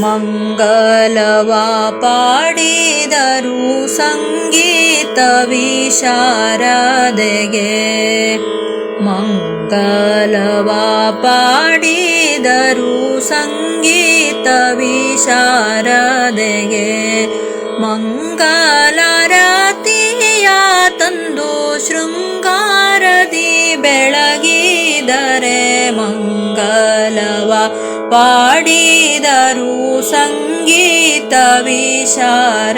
ಮಂಗಲವ ಪಾಡಿದರು ಸಂಗೀತ ವಿಶಾರದೆಗೆ. ಮಂಗಲವ ಪಾಡಿದರು ಸಂಗೀತ ವಿಶಾರದೆಗೆ. ಮಂಗಲರತಿಯ ತಂದು ಶೃಂಗಾರದಿ ಬೆಳಗಿದರೆ ಮಂಗಲವ ಪಾಡಿದರು ಸಂಗೀತ ವಿಶಾರದೆಗೆ.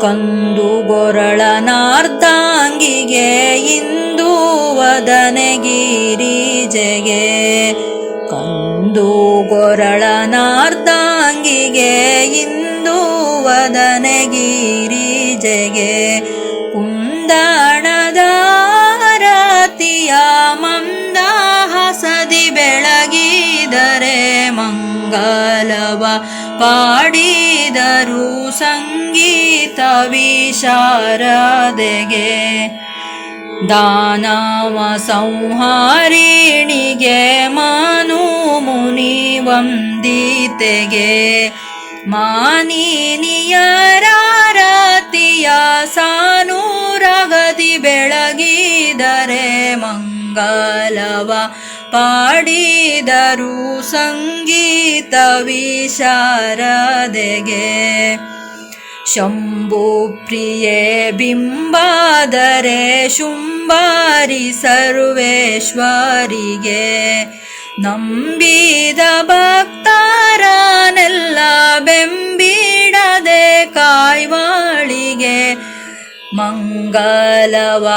ಕಂದು ಗೊರಳನಾರ್ಧಾಂಗಿಗೆ ಇಂದು ವದನಗಿರಿಜೆಗೆ ಕಂದು ಗೊರಳನಾರ್ಧಾಂಗಿಗೆ ಇಂದು ವದನಗಿರಿಜೆಗೆ ಕುಂದಣದ ಬೆಳಗಿದರೆ ಮಂಗಲವ ಪಾಡಿದರು ಸಂಗೀತ ವಿಶಾರದೆಗೆ. ದಾನವ ಸಂಹಾರಿಣಿಗೆ ಮಾನು ಮುನಿ ವಂದಿತೆಗೆ. ಮಾನಿನಿಯರಾರತಿಯ ಸಾನೂರಗದಿ ಬೆಳಗಿದರೆ ಮಂಗಲವ ಪಾಡಿದರು ಸಂಗೀತ ವಿಶಾರದೆಗೆ. ಶಂಭು ಪ್ರಿಯೇ ಬಿಂಬಾದರೆ ಶುಂಬಾರಿ ಸರ್ವೇಶ್ವರಿಗೆ. ನಂಬಿದ ಭಕ್ತರನೆಲ್ಲ ಮಂಗಲವ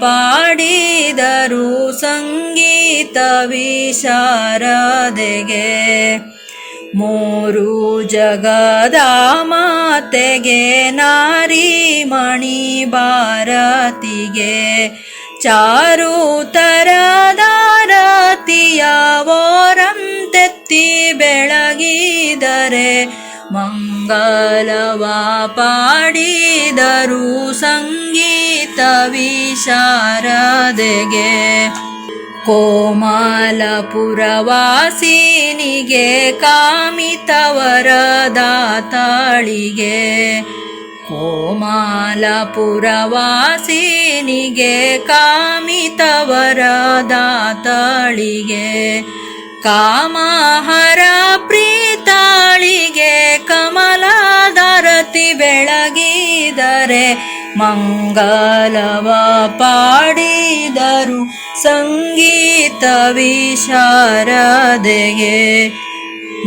ಪಾಡಿದರು ಸಂಗೀತ ವಿಶಾರದೆಗೆ. ಮೂರು ಜಗದ ಮಾತೆಗೆ ನಾರಿ ಮಣಿ ಭಾರತಿಗೆ ಚಾರು ತರದಾರತಿಯ ಓರಂತೆತ್ತಿ ಬೆಳಗಿದರೆ ಮಂಗಲವ ಪಾಡಿದರು ಸಂಗೀತ ವಿಶಾರದೆಗೆ ಕೋಮಲಪುರವಾಸಿನಿಗೆ ಕಾಮಿತವರದಾತಾಳಿಗೆ ಕೋಮಲಪುರವಾಸಿನಿಗೆ ಕಾಮಿತವರದಾತಾಳಿಗೆ ಕಾಮಹರ ಬೆಳಗಿದರೆ ಮಂಗಲವ ಪಾಡಿದರು ಸಂಗೀತ ವಿಶಾರದೆಗೆ.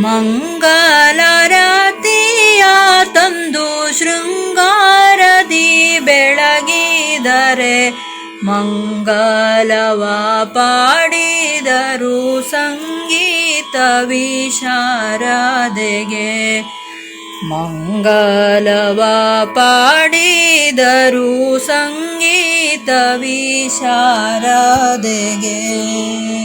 ಮಂಗಲರತಿಯ ತಂದು ಶೃಂಗಾರದಿ ಬೆಳಗಿದರೆ ಮಂಗಲವ ಪಾಡಿದರು ಸಂಗೀತ ವಿಶಾರದೆಗೆ. ಮಂಗಲವ ಪಾಡಿದರು ಸಂಗೀತ ವಿಶಾರದೆಗೆ.